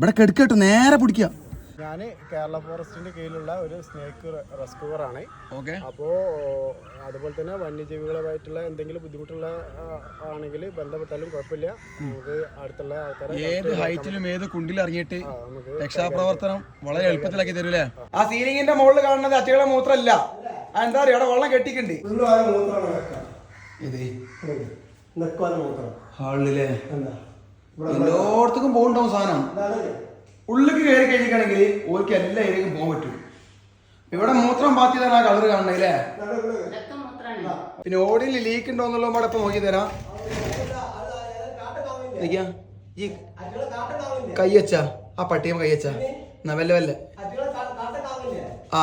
ഇവിടെ കെടുക്കട്ട് നേരെ പിടിക്കുക. ഞാൻ കേരള ഫോറസ്റ്റിന്റെ കീഴിലുള്ള ഒരു സ്നേക്ക് റെസ്ക്യൂവർ ആണ്. ഓക്കെ. അപ്പോൾ അതുപോലെ തന്നെ വന്യജീവികളുമായിട്ടുള്ള എന്തെങ്കിലും ബുദ്ധിമുട്ടുള്ള ആണെങ്കിൽ ബന്ധപ്പെട്ടാലും കുഴപ്പമില്ല. നമുക്ക് അടുത്തുള്ള ആൾക്കാരെ ഏത് ഹൈറ്റിലും ഏത് കുണ്ടിൽ ഇറങ്ങിയിട്ട് ആ, രക്ഷാപ്രവർത്തനം വളരെ എളുപ്പത്തിലാക്കി തരൂലേ ആ സീലിംഗിന്റെ മുകളിൽ കാണുന്നത് അച്ചകളെ മൂത്രമല്ല. എന്താ പറയുക അവിടെ വെള്ളം കെട്ടിക്കുണ്ട് ഇത് ഹാളിലെ എല്ലായിടത്തേക്കും പോകണ്ടാവും സാധനം. ഉള്ളിക്ക് കയറി കഴിഞ്ഞിട്ടാണെങ്കിൽ ഓർക്ക് എല്ലാ ഏരിയക്കും പോകാൻ പറ്റും. ഇവിടെ മൂത്രം പാത്തിയതാണ് ആ കളർ കാണണേ പിന്നെ ഓടിയിൽ ലീക്ക് ഉണ്ടോ എന്നുള്ളത് ഇവിടെ ഇപ്പൊ നോക്കി തരാം. ഈ കയ്യച്ച ആ പട്ടിയം കയ്യച്ച എന്നാ വല്ല വല്ല. ആ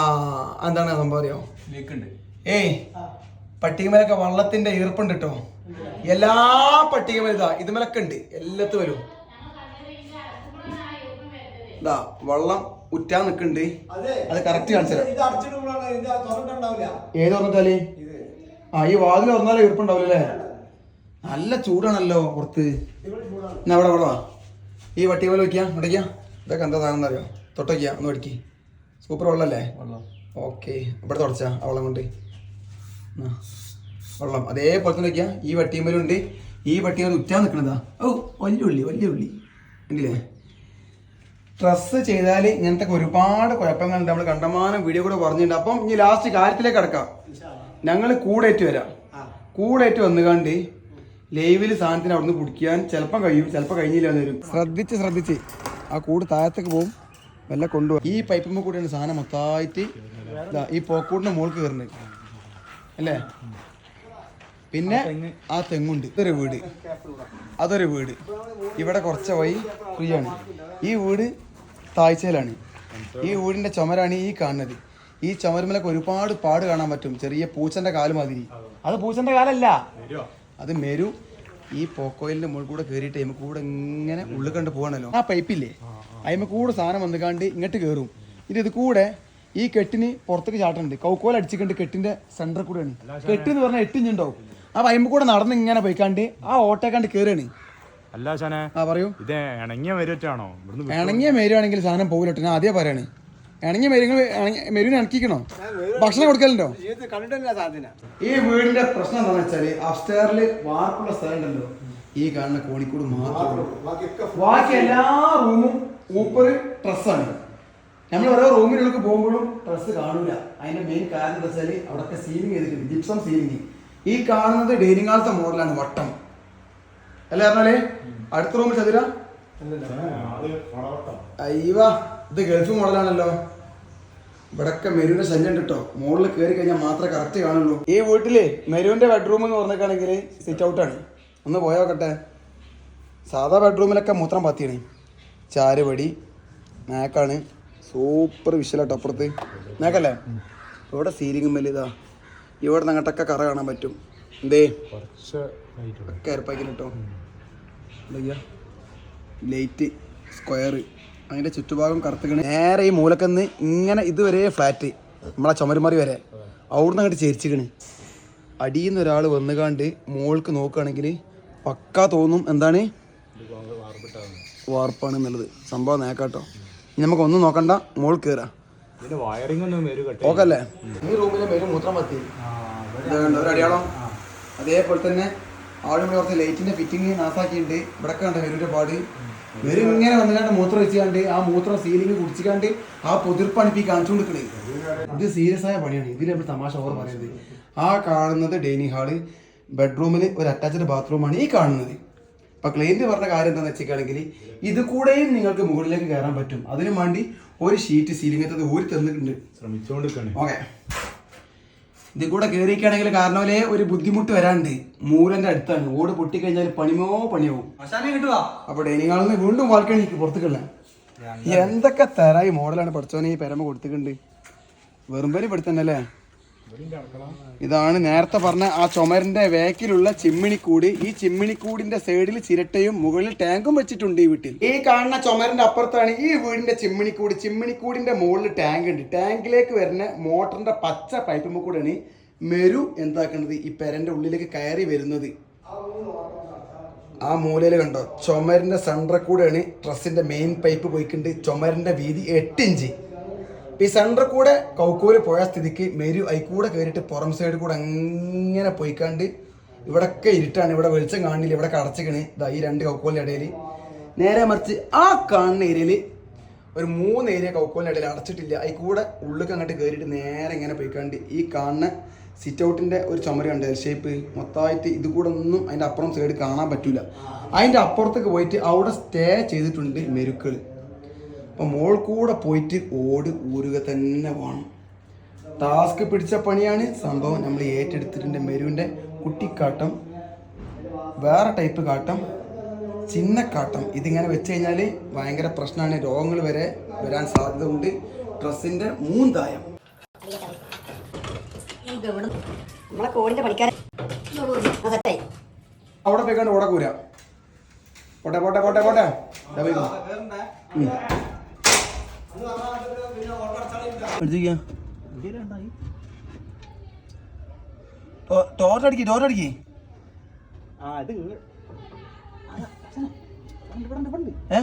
എന്താണ് സംഭവം അറിയോ? ഏയ് പട്ടികമേലൊക്കെ വള്ളത്തിന്റെ ഈർപ്പുണ്ട് കേട്ടോ എല്ലാ പട്ടിക ഇതാ ഇതുമലൊക്കെ ഉണ്ട്. എല്ലാത്തും വരും. ഇതാ വെള്ളം ഉറ്റാൻ നിൽക്കുന്നുണ്ട്. അത്. കറക്റ്റ് കാണിച്ചു ഏത് പറഞ്ഞാൽ ആ ഈ വാതിൽ തുറന്നാലേ ഉറപ്പുണ്ടാവില്ലേ നല്ല ചൂടാണല്ലോ പുറത്ത്. എന്നാ അവിടെ ഇവിടെ വാ. ഈ വട്ടി പോലെ വയ്ക്കാം ഇവിടേക്കാ. ഇതൊക്കെ എന്താ സാധനം അറിയോ തൊട്ടയ്ക്കാ ഒന്ന് പഠിക്ക് സൂപ്പർ വെള്ളമല്ലേ ഓക്കെ. ഇവിടെ തുടച്ചാ അവളെ കൊണ്ട്. ആ, വെള്ളം. അതേപോലെ തന്നെ വയ്ക്കുക ഈ വട്ടിയുമ്പലുണ്ട് ഈ വട്ടിയമേൽ ഉറ്റാൻ നിൽക്കണതാ ഓ വലിയ ഉള്ളി വലിയ ഉള്ളി. ഉണ്ടല്ലേ ഡ്രസ്സ് ചെയ്താൽ ഇങ്ങനത്തെ ഒരുപാട് കുഴപ്പങ്ങളുണ്ട്. നമ്മൾ കണ്ടമാനം വീഡിയോ കൂടെ പറഞ്ഞിട്ടുണ്ട്. അപ്പം ഇനി ലാസ്റ്റ് കാര്യത്തിലേക്ക് കിടക്കാം. ഞങ്ങൾ കൂടേറ്റ് വരാം. കൂടേറ്റ് വന്നുകാണ്ട് ലൈവിൽ സാധനത്തിന് അവിടുന്ന് കുടിക്കാൻ ചിലപ്പം കഴിയും. ചിലപ്പോൾ കഴിഞ്ഞില്ല എന്ന് വരും. ശ്രദ്ധിച്ച് ശ്രദ്ധിച്ച്. ആ കൂട് താഴത്തേക്ക് പോകും വല്ല കൊണ്ടുപോകും ഈ പൈപ്പുമ്മ കൂടിയാണ് സാധനം മൊത്തമായിട്ട് ഈ പോക്കൂട്ടിന്റെ മുകൾക്ക് കയറുന്നത് അല്ലേ? പിന്നെ ആ തെങ്ങുണ്ട്. ഇതൊരു വീട്. അതൊരു വീട്. ഇവിടെ കുറച്ച് വഴി ഫ്രീ ആണ്. ഈ വീട് താഴ്ചയിലാണ്. ഈ വീടിന്റെ ചുമരാണ് ഈ കാണുന്നത്. ഈ ചുമരുമലൊക്കെ ഒരുപാട് പാട് കാണാൻ പറ്റും. ചെറിയ പൂച്ചന്റെ കാൽ മാതിരി. അത് പൂച്ചന്റെ കാലല്ല. അത് മെരു. ഈ പോക്കോയിലിന്റെ മുകളിൽ കൂടെ കയറിയിട്ട് അതിമ കൂടെ ഇങ്ങനെ ഉള്ളിൽ കണ്ട് പോകണല്ലോ ആ പൈപ്പില്ലേ? അതിമ കൂടെ സാധനം വന്നുകാണ്ട് ഇങ്ങോട്ട് കയറും ഇത് ഇത് കൂടെ ഈ കെട്ടിന് പുറത്തേക്ക് ചാട്ടുണ്ട് കൗക്കോൽ അടിച്ചിട്ടുണ്ട് കെട്ടിന്റെ സെന്റർ കൂടെയാണ്. കെട്ടിന്ന് പറഞ്ഞാൽ എട്ട് ഇഞ്ചുണ്ടാവും ആ വൈമ്പ് കൂടെ നടന്ന് ഇങ്ങനെ പോയിക്കാണ്ട് ആ ഓട്ടേക്കാണ്ട് കയറാണ് അല്ല ശനെ ആ പറയൂ. ഇത് ഇണങ്ങിയ മേരുവാണോ ഇണങ്ങിയ മേരുവാണെങ്കിൽ സാധനം പോകില്ല ഞാൻ ആദ്യം പറയാണ്. ഇണങ്ങിയ മേരു മെരുവിനെ ഇണക്കിക്കണോ? ഭക്ഷണം കൊടുക്കലുണ്ടോ? ഈ വീടിന്റെ പ്രശ്നം എന്താണെന്ന് വെച്ചാൽ അപ്സ്റ്റേറിൽ വാർക്കുള്ള സ്ഥലം ഉണ്ടല്ലോ ഈ കാണുന്ന കോണിക്കൂട് മാത്രം ബാക്കി എല്ലാ റൂമും ഊപ്പർ ഡ്രസ്സാണ്. നമ്മൾ ഓരോ റൂമിലേക്ക് പോകുമ്പോഴും ഡ്രസ്സ് കാണൂല. അതിന്റെ മെയിൻ കാരണം എന്താ വെച്ചാൽ അവിടെയൊക്കെ സീലിംഗ് ചെയ്തിട്ടുണ്ട് ജിപ്സം സീലിംഗ് ഈ കാണുന്നത് ഡെയിനിങ് മോഡലാണ് വട്ടം. അല്ലേ പറഞ്ഞാലേ അടുത്ത റൂമിൽ ചതുര? അയ്യവാ ഇത് ഗൾഫ് മോഡലാണല്ലോ. ഇവിടൊക്കെ മെരുവിന്റെ ശല്യം കിട്ടോ മുകളിൽ കയറി കഴിഞ്ഞാൽ മാത്രമേ കറക്റ്റ് കാണുള്ളൂ. ഈ വീട്ടിൽ മെരുവിന്റെ ബെഡ്റൂം എന്ന് പറഞ്ഞേക്കാണെങ്കിൽ സിറ്റ് ഔട്ടാണ് ഒന്ന് പോയോക്കട്ടെ സാധാ ബെഡ്റൂമിലൊക്കെ മൂത്രം പത്തിയാണ്. ചാരുപടി നാക്കാണ് സൂപ്പർ വിഷലാട്ടോ അപ്പുറത്ത്. നാക്കല്ലേ ഇവിടെ സീലിംഗ് വലിയതാ. ഇവിടെ നിന്ന് അങ്ങോട്ടൊക്കെ കറ കാണാൻ പറ്റും. എന്തേ? കേട്ടോ ലൈറ്റ് സ്ക്വയർ അതിന്റെ ചുറ്റുഭാഗം കറുത്തുകണ് നേരെ ഈ മൂലക്കന്ന് ഇങ്ങനെ ഇതുവരെ ഫ്ലാറ്റ് നമ്മളെ ചുമരുമറി വരെ. അവിടുന്ന് അങ്ങോട്ട് ചേരിച്ചിക്കണ് അടിയിൽ നിന്ന് ഒരാൾ വന്നുകാണ്ട് മോൾക്ക് നോക്കുകയാണെങ്കിൽ പക്കാ തോന്നും എന്താണ്? വാർപ്പാണ് എന്നുള്ളത്. സംഭവം നേക്കാട്ടോ. ഇനി നമുക്ക് ഒന്നും നോക്കണ്ട. മോൾ കയറാം ഇതിന്റെ വയറിംഗ് ഒന്നും വരും കട്ടെ ഓക്കല്ലേ? ഈ റൂമിലെ പേര് മൂത്രം പത്തി ഒരു അടയാളം? അതേപോലെ തന്നെ ആളും ഇവിടെ കുറച്ച് ലൈറ്റിന്റെ ഫിറ്റിംഗ് നാസാക്കിയിട്ടുണ്ട്. ഇവിടെ കണ്ട വെരുവിന്റെ പാട്. വെരു ഇങ്ങനെ വന്നിട്ട് മൂത്രം വെച്ചുകൊണ്ട് ആ മൂത്രം സീലിംഗ് കുടിച്ചിക്കാണ്ട് ആ പൊതിർപ്പാണ് ഇപ്പൊ ഈ കാണിച്ചുകൊണ്ടിരിക്കണേ ഇത് സീരിയസ് ആയ പണിയാണ്. ഇതിൽ നമ്മൾ തമാശ ഓർ പറയുന്നത് ആ കാണുന്നത് ഡൈനിങ് ഹാൾ ബെഡ്റൂമിൽ ഒരു അറ്റാച്ച്ഡ് ബാത്റൂമാണ് ഈ കാണുന്നത്. അപ്പൊ ക്ലൈന്റ് പറഞ്ഞ കാര്യം എന്താണെന്ന് വെച്ചിട്ടാണെങ്കിൽ ഇത് കൂടെയും നിങ്ങൾക്ക് മുകളിലേക്ക് കയറാൻ പറ്റും. അതിനു വേണ്ടി ഒരു ഷീറ്റ് സീലിംഗത്തത് ഊരി തന്നിട്ടുണ്ട്. ശ്രമിച്ചോണ്ടിരിക്കണേ. ഓക്കെ. ഇതിൽ കൂടെ കയറിയിരിക്കുകയാണെങ്കിൽ കാരണവലെ ഒരു ബുദ്ധിമുട്ട് വരാണ്ട് മൂലന്റെ അടുത്താണ്. ഓട് പൊട്ടിക്കഴിഞ്ഞാൽ പണിമോ പണിയാവും. അപ്പൊ ഡൈനിങ് ഹാളിൽ നിന്ന് വീണ്ടും വാൽക്കണിക്ക് പുറത്തേക്കുള്ള എന്തൊക്കെ തരായി മോഡലാണ് പഠിച്ചോനെ ഈ പെരമ കൊടുത്തിട്ടുണ്ട്. വെറുമ്പലി പെടുത്തന്നല്ലേ ഇതാണ് നേരത്തെ പറഞ്ഞ ആ ചുമരിന്റെ വേക്കിലുള്ള ചിമ്മിണിക്കൂട്. ഈ ചിമ്മിണിക്കൂടിന്റെ സൈഡിൽ ചിരട്ടയും മുകളിൽ ടാങ്കും വെച്ചിട്ടുണ്ട് ഈ വീട്ടിൽ. ഈ കാണുന്ന ചുമരിന്റെ അപ്പുറത്താണ് ഈ വീടിന്റെ ചിമ്മിണിക്കൂട്. ചിമ്മിണിക്കൂടിന്റെ മുകളിൽ ടാങ്ക് ഉണ്ട് ടാങ്കിലേക്ക് വരുന്ന മോട്ടറിന്റെ പച്ച പൈപ്പ് കൂടെയാണ് മെരു എന്താക്കുന്നത്? ഈ പെരന്റെ ഉള്ളിലേക്ക് കയറി വരുന്നത്. ആ മൂലയിൽ കണ്ടോ? ചുമരിന്റെ സെന്ററിൽ കൂടെയാണ് ട്രസ്സിന്റെ മെയിൻ പൈപ്പ് പോയിക്കുണ്ട്. ചുമരിന്റെ വീതി എട്ട് ഇഞ്ച്. ഈ സെന്ററിൽ കൂടെ കൗക്കൂൽ പോയ സ്ഥിതിക്ക് മെരു അതിൽ കൂടെ കയറിയിട്ട് പുറം സൈഡ് കൂടെ അങ്ങനെ പോയിക്കാണ്ട് ഇവിടൊക്കെ ഇരുട്ടാണ്. ഇവിടെ വെളിച്ചം കാണില്ല. ഇവിടെ കടച്ചിക്കണ്. ഇതാ ഈ രണ്ട് കൗക്കോലിന്റെ ഇടയിൽ. നേരെ മറിച്ച് ആ കാണുന്ന ഏരിയയിൽ ഒരു മൂന്ന് ഏരിയ കൗക്കോലിന്റെ ഇടയിൽ അടച്ചിട്ടില്ല. അതിൽ കൂടെ ഉള്ളിലേക്ക് അങ്ങോട്ട് കയറിയിട്ട് നേരെ ഇങ്ങനെ പോയിക്കാണ്ട് ഈ കാണുന്ന സിറ്റ് ഔട്ടിന്റെ ഒരു ചുമരുണ്ട് ഷേപ്പ് മൊത്തമായിട്ട് ഇത് കൂടെ ഒന്നും അതിന്റെ അപ്പുറം സൈഡ് കാണാൻ പറ്റില്ല അതിന്റെ അപ്പുറത്തേക്ക് പോയിട്ട് അവിടെ സ്റ്റേ ചെയ്തിട്ടുണ്ട് മെരുക്കൾ അപ്പം മോൾ കൂടെ പോയിട്ട് ഓട് ഊരുക തന്നെ വേണം. ടാസ്ക് പിടിച്ച പണിയാണ്. സംഭവം നമ്മൾ ഏറ്റെടുത്തിട്ടുണ്ട് മെരുവിന്റെ കുട്ടിക്കാട്ടം. വേറെ ടൈപ്പ് കാട്ടം. ചിന്നക്കാട്ടം ഇതിങ്ങനെ വെച്ച് കഴിഞ്ഞാൽ ഭയങ്കര പ്രശ്നമാണ്. രോഗങ്ങൾ വരെ വരാൻ സാധ്യത ഉണ്ട് ഡ്രസ്സിന്റെ മൂന്തായം. അവിടെ പോയിക്കാണ്ട് ഓടെ കൂര. പോട്ടെ പോട്ടെ പോട്ടെ പോട്ടെ. ദാ പോയിക്കോ. ഉം. എടുത്തിരിക്കാ. ടോ- ടോർച്ച് അടിക്ക് ടോർച്ച് അടിക്ക്. ആ അത് ഏ?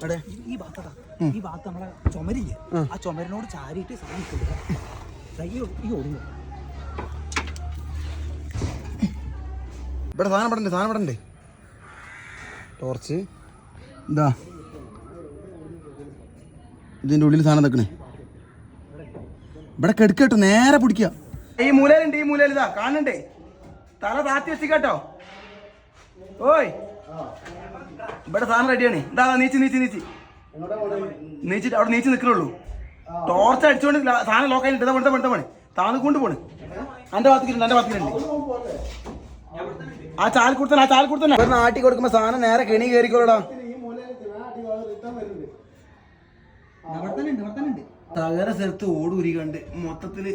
എവിടെ? ഈ ഭാഗത്താ. ഈ ഭാഗത്ത് നമ്മളെ ചുമരില്ലേ? ആ ചുമരിനോട് ചാരിയിട്ട് സാധനം ഈ ഒടുങ്ങും ഇവിടെ സാധനം പെടണ്ടേ സാധനം പെടണ്ടേ ടോർച്ച് ഇതാ ഇതിന്റെ ഉള്ളിൽ സാധനം നിൽക്കണേ ഇവിടെ കെടുക്കട്ടോ നേരെ പിടിക്കുക ഈ മൂലയിലുണ്ട് ഈ മൂലയിൽ ഇതാ കാണണ്ടേ തല താത്തി കേട്ടോ. ഓയ്. ഇവിടെ സാധനം റെഡിയാണ്. ഇതാ നീച്ച് നീച്ച് നീച്ച്. നീച്ചിട്ട് അവിടെ നീച്ച് നിൽക്കുള്ളൂ ടോർച്ച് അടിച്ചുകൊണ്ട് സാധനം ലോക്കായിട്ട് ഇതാ പണിത പണിത പണി താന്ന് കൊണ്ട് പോണ്. എന്റെ ഭാഗത്തേക്കുണ്ട് എന്റെ ഭാഗത്തേക്കുണ്ട് ആ ചാൽ കൊടുത്തന്നെ ആ ചാൽ കൊടുത്തന്നെ. നാട്ടിൽ നാട്ടി കൊടുക്കുമ്പോ സാധനം നേരെ കെണി കയറിക്കോളടാ ഇവിടെ തന്നെ ഉണ്ട് ഇവിടെ തന്നെ ഉണ്ട് തകര സ്ഥലത്ത് ഓട് ഉരികണ്ട് മൊത്തത്തിൽ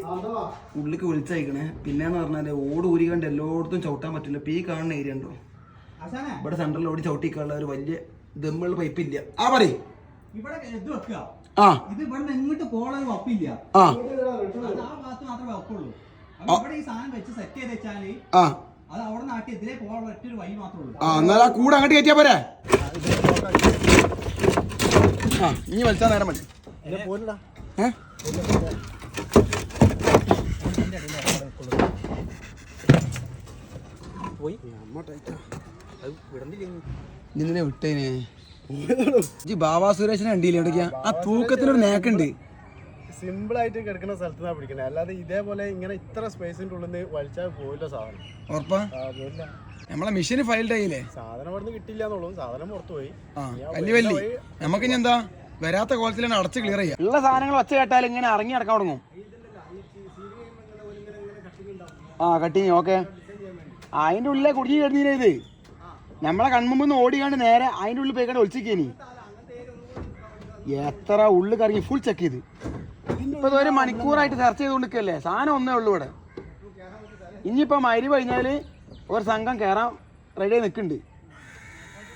ഉള്ളിക്ക് വിളിച്ചയക്കണേ. പിന്നെന്ന് പറഞ്ഞാൽ ഓട് ഉരികണ്ട് എല്ലായിടത്തും ചവിട്ടാൻ പറ്റില്ല. ഇപ്പൊ ഈ കാണുന്ന ഏരിയ ഉണ്ടോ? ഇവിടെ സെന്ററിൽ ഓടി ചവിട്ടിക്കാനുള്ള ഒരു വലിയ ദമ്മുള്ള പൈപ്പ് ഇല്ല. ആ പറയും. ഇവിടെ ഇത് വെക്കുക. ആ. ഇത് ഇവിടെ എങ്ങോട്ട് പോകാൻ ഒരു വപ്പില്ല ആ. ഭാഗത്ത് മാത്രമേ ഇവിടെ ഈ സാധനം വെച്ച് സെറ്റ് ചെയ്ത് വെച്ചാൽ ആ. അത് അവിടെ നാട്ടി ഇതിലേ പോകാനുള്ള ഒറ്റ ഒരു വഴി മാത്രമേ ഉള്ളൂ. ആ എന്നാൽ ആ കൂടെ അങ്ങോട്ട് കയറ്റിയാ പോരെ? ആ ഇനി വലിച്ചാ നേരം മതി. നിന്നെ വിട്ടേനെ. ജി ബാബാ സുരേഷിനെ കണ്ടില്ലേ എവിടേക്കാ? ആ തൂക്കത്തിലൊരു നേക്കുണ്ട്. സിമ്പിൾ ആയിട്ട് കിടക്കുന്ന സ്ഥലത്ത് പിടിക്കണേ. അല്ലാതെ ഇതേപോലെ ഇങ്ങനെ ഇത്ര സ്പേസിന്റെ ഉള്ളിൽ നിന്ന് വലിച്ചാൽ പോയില്ല സാധനം. ഉറപ്പാ? പോയില്ല നമ്മളെ മെഷീന് ഫൈൽഡ് ആയില്ലേ? സാധനം ഇവിടുന്ന് കിട്ടില്ല എന്നുള്ളൂ സാധനം പുറത്തു പോയി ആ നമുക്ക് ഇനി എന്താ? വരാത്ത കോലത്തിലാണ് അടച്ച് ക്ലിയർ ചെയ്യാം. ഉള്ള സാധനങ്ങൾ ഒച്ച കേട്ടാൽ ഇങ്ങനെ ഇറങ്ങി അടക്കാൻ തുടങ്ങും. ആ കട്ടിങ് ഓക്കെ അതിന്റെ ഉള്ളിലെ കുടുങ്ങി കിടന്നില്ലേ ഇത്. നമ്മളെ കൺമുമ്പ് ഓടിക്കാണ്ട് നേരെ അതിന്റെ ഉള്ളിൽ പോയിക്കാണ്ട് ഒളിച്ചിക്കേനി എത്ര ഉള്ളു കറങ്ങി ഫുൾ ചെക്ക് ചെയ്ത്. ഇപ്പൊ ഒരു മണിക്കൂറായിട്ട് സെർച്ച് ചെയ്തുകൊണ്ടിരിക്കല്ലേ സാധനം ഒന്നേ ഉള്ളൂ ഇവിടെ. ഇനിയിപ്പോ മരി കഴിഞ്ഞാൽ ഒരു സംഘം കയറാൻ റെഡി ആയി നിൽക്കുന്നുണ്ട്.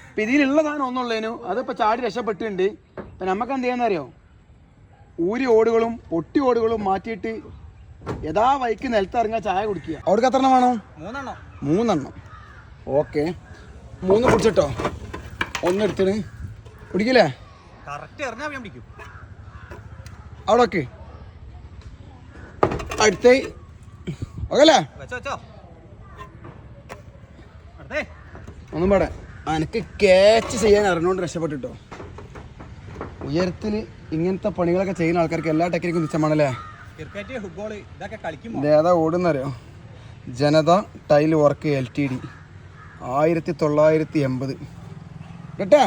ഇപ്പം ഇതിലുള്ള സാധനം ഒന്നുള്ളതിനു അതിപ്പോൾ ചാടി രക്ഷപ്പെട്ടിട്ടുണ്ട്. അപ്പം നമുക്ക് എന്ത് ചെയ്യാന്നറിയോ ഊരി ഓടുകളും പൊട്ടി ഓടുകളും മാറ്റിയിട്ട് യഥാ വൈക്ക് നിലത്തിറങ്ങാൻ ചായ കുടിക്കുക. അവിടേക്ക് എത്ര എണ്ണം വേണം? മൂന്നെണ്ണം. മൂന്നെണ്ണം. ഓക്കെ. മൂന്ന് കുടിച്ചിട്ടോ? ഒന്നെടുത്തിന് കുടിക്കില്ലേ? അവിടെ ഓക്കെ അടുത്ത. ഓക്കെ അല്ലേ? ഒന്നും പാടെ എനിക്ക് ക്യാച്ച് ചെയ്യാൻ അറിഞ്ഞുകൊണ്ട് രക്ഷപ്പെട്ടിട്ടോ. ഉയരത്തിൽ ഇങ്ങനത്തെ പണികളൊക്കെ ചെയ്യുന്ന ആൾക്കാർക്ക് എല്ലാ ടെക്നിക്കും കളിക്കുമോ? ഇതേതാ ഓടുന്നറിയോ? Janata tile work L T D ആയിരത്തി തൊള്ളായിരത്തി എൺപത് കേട്ടാ?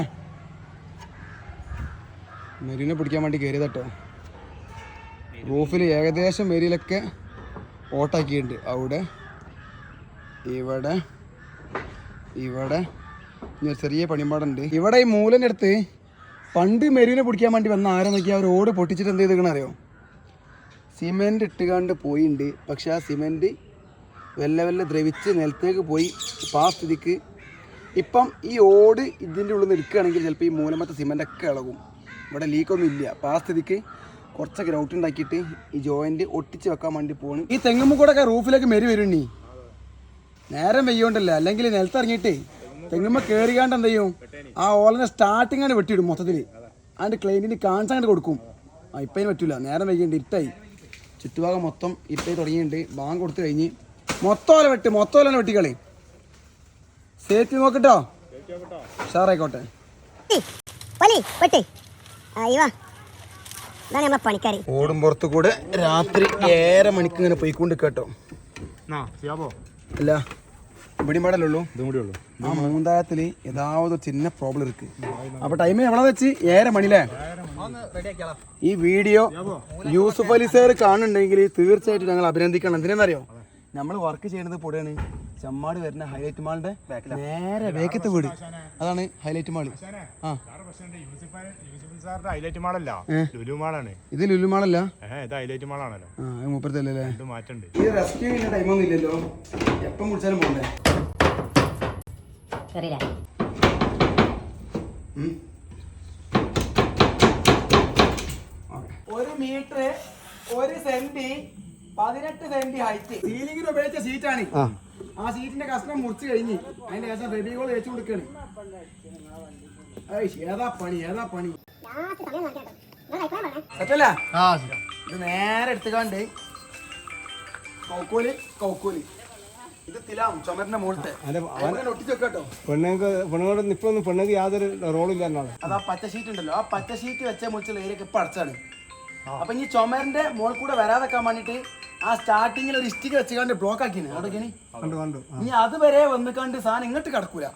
മെരീനെ പിടിക്കാൻ വേണ്ടി കയറിയത് കേട്ടോ റൂഫിൽ ഏകദേശം മെരിയിലൊക്കെ ഓട്ടാക്കിയിട്ടുണ്ട്. അവിടെ ഇവിടെ ഇവിടെ ചെറിയ പണിപാടുണ്ട്. ഇവിടെ ഈ മൂലന്റെ അടുത്ത് പണ്ട് മെരുവിനെ പിടിക്കാൻ വേണ്ടി വന്ന ആരെ നോക്കിയാൽ അവർ ഓട് പൊട്ടിച്ചിട്ട് എന്ത് ചെയ്തേക്കണ അറിയോ? സിമെന്റ് ഇട്ടുകാണ്ട് പോയിണ്ട്. പക്ഷെ ആ സിമെന്റ് വെല്ല വെല്ല ദ്രവിച്ച് നിലത്തേക്ക് പോയി ഇപ്പം ആ സ്ഥിതിക്ക്. ഇപ്പം ഈ ഓട് ഇതിന്റെ ഉള്ളിൽ നിന്ന് എടുക്കുകയാണെങ്കിൽ ചിലപ്പോൾ ഈ മൂലമത്തെ സിമെന്റ് ഒക്കെ ഇളകും. ഇവിടെ ലീക്കൊന്നും ഇല്ല. അപ്പം ആ സ്ഥിതിക്ക് കുറച്ചൊക്കെ ഗ്രൗട്ട് ഉണ്ടാക്കിയിട്ട് ഈ ജോയിന്റ് ഒട്ടിച്ച് വെക്കാൻ വേണ്ടി പോകണം ഈ തെങ്ങുമ്പോൾ കൂടെ ഒക്കെ റൂഫിലേക്ക് മെരി വരുണ്ണി നേരം വെയ്യോണ്ടല്ല അല്ലെങ്കിൽ നിലത്തിറങ്ങിയിട്ടേ തെങ്ങുമ്മ കയറിയാണ്ട് എന്ത് ചെയ്യും? ആ ഓലനെ സ്റ്റാർട്ടിങ് ആണ് വെട്ടിയിടും മൊത്തത്തിൽ അതിന്റെ ക്ലൈന്റിന് കാണിച്ചാൽ അങ്ങോട്ട് കൊടുക്കും. ആ ഇപ്പം പറ്റൂല. നേരം വൈകിയുണ്ട് ഇരുട്ടായി. ചുറ്റുഭാഗം മൊത്തം ഇരുട്ടായി തുടങ്ങിയിട്ടുണ്ട്. ബാങ്ക് കൊടുത്തു കഴിഞ്ഞ് മൊത്തം ഓല വെട്ടി മൊത്തം ഓലനെ വെട്ടിക്കളി സേഫ്റ്റി നോക്കട്ടോ? നമ്മളെ ഓടും പുറത്തു കൂടെ രാത്രി ഏഴര മണിക്ക് ഇങ്ങനെ പോയിക്കൊണ്ട് കേട്ടോ അല്ല ഇവിടെ മാടല്ലുള്ളൂ ഇതും കൂടി ഉള്ളൂ. ആ മൂന്നായത്തിൽ ഏതാവത് ചിന്ന പ്രോബ്ലം ഇരിക്ക്. അപ്പൊ ടൈം എവിടെ വെച്ച് ഏഴര മണിലേ ഈ വീഡിയോ യൂസുഫ് അലി സാർ കാണുന്നുണ്ടെങ്കിൽ തീർച്ചയായിട്ടും ഞങ്ങൾ അഭിനന്ദിക്കണം. അറിയോ നമ്മൾ വർക്ക് ചെയ്യുന്നത് പൊടിയാണ്. ചമ്മാട് വരുന്ന ഹൈലൈറ്റ് മാളിന്റെ നേരെ വേക്കത്തെ വീട്. അതാണ് ഹൈലൈറ്റ് മാൾ. ആ. സാറിന്റെ ഹൈലൈറ്റ് മാളല്ല. ലുലു മാളാണ്. ഇത് ലുലു മാളല്ല? ഏഹ് ഇത് ഹൈലൈറ്റ് മാളാണല്ലോ. ആ മൂപ്പരത്തല്ലേ ഇത് മാറ്റുണ്ട്. ഈ റെസ്ക്യൂ ചെയ്യുന്ന ടൈമൊന്നും ഇല്ലല്ലോ. എപ്പം വിളിച്ചാലും പോണ്ടേ? ചെറിയ ഉം. ഒരു മീറ്റർ ഒരു സെന്റി പതിനെട്ട് സെന്റി ഹൈറ്റ് സീലിംഗിന് ഉപയോഗിച്ച സീറ്റാണ് ആ സീറ്റിന്റെ കഷ്ണം മുറിച്ച് കഴിഞ്ഞ് അതിന്റെ ശേഷം റെബികൾ വെച്ചു കൊടുക്കാണ്. ഏതാ പണി ഏതാ പണി? ഇത് നേരെ എടുത്തുകാണ്ട് കൗക്കോൽ കൗക്കോൽ. ഇത് തിലാം ചുമരിന്റെ മുകളിലത്തെ. ഒട്ടിച്ചു വെക്കാട്ടോ പെണ്ണുങ്ങൾക്ക് പെണ്ണുങ്ങളുടെ ഇപ്പൊന്നും പെണ്ണുങ്ങൾക്ക് യാതൊരു റോളില്ല എന്നാണ് അത് ആ പച്ച ഷീറ്റ് ഉണ്ടല്ലോ. ആ പച്ച ഷീറ്റ് വെച്ച മുറിച്ചുള്ള ഏരിയ ഇപ്പൊ അടച്ചാണ്. അപ്പൊ ഇനി ചുമരിന്റെ മുകളിൽ കൂടെ വരാതെക്കാൻ വേണ്ടിട്ട് ആ സ്റ്റാർട്ടിങ്ങിൽ ഒരു ഇഷ്ടിക വെച്ചുകൊണ്ട് ബ്ലോക്ക് ആക്കി അവിടേക്കാണ് കണ്ടു കണ്ടു. ഇനി അതുവരെ വന്നിക്കാണ്ട് സാധനം ഇങ്ങോട്ട് കിടക്കൂല.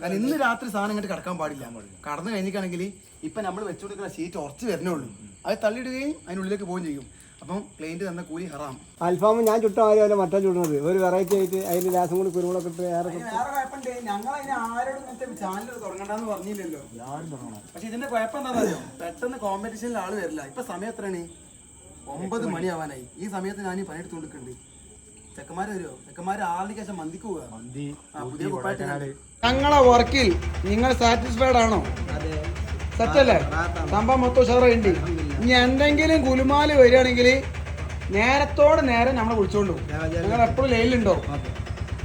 കാരണം ഇന്ന് രാത്രി സാധനം ഇങ്ങോട്ട് കിടക്കാൻ പാടില്ല. കടന്നു കഴിഞ്ഞിട്ടാണെങ്കിൽ ഇപ്പൊ നമ്മൾ വെച്ചു കൊടുക്കുന്ന ഷീറ്റ് ഉറച്ചു വരുന്നേ ഉള്ളൂ അത് തള്ളിയിടുകയും അതിനുള്ളിലേക്ക് പോവുകയും ചെയ്യും. അപ്പം ക്ലൈന്റ് തന്ന കൂലി ഹറാം. അൽഫാം ഞാൻ ചുട്ട ആരും മറ്റാ ചുടുന്നത്. ഒരു വെറൈറ്റി ആയിട്ട് അതിന് ലാസം കൂടി കുരുമുളക് ഇട്ട് വേറെ ഞങ്ങൾ അതിന് ആരോടും ചാനൽ തുടങ്ങണ്ടെന്ന് പറഞ്ഞില്ലല്ലോ. പക്ഷെ ഇതിന്റെ കുഴപ്പം എന്താണെന്നറിയോ? പെട്ടെന്ന് കോമ്പറ്റീഷനിൽ ആൾ വരില്ല. ഇപ്പൊ സമയം എത്രയാണ്? ഒമ്പത് മണിയാവാനായി. ഈ സമയത്ത് ഞാൻ ഈ പണിയെടുത്ത് കൊടുക്കുന്നുണ്ട് ചെക്കന്മാര് വരുമോ ചെക്കന്മാര് ആളിന് ശേഷം മന്തിക്ക് പോവുക ആ, പുതിയ കുപ്പായിട്ട് ഞങ്ങളെ വർക്കിൽ നിങ്ങൾ സാറ്റിസ്ഫൈഡ് ആണോ? സത്യല്ലേ? സംഭവം മൊത്തം ഉഷാറുണ്ട് ഇനി എന്തെങ്കിലും കുലുമാൽ വരികയാണെങ്കിൽ നേരത്തോടെ നേരം നമ്മളെ വിളിച്ചോണ്ടു നിങ്ങൾ എപ്പോഴും ലൈനിലുണ്ടോ?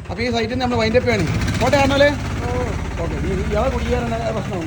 അപ്പൊ ഈ സൈറ്റിൽ നമ്മൾ വൈൻഡ് വൈൻഡപ്പ് ആണ് കോട്ടെ ആണല്ലേ ഓക്കെ ഇയാളെ കുടിക്കാറുണ്ട് പ്രശ്നവും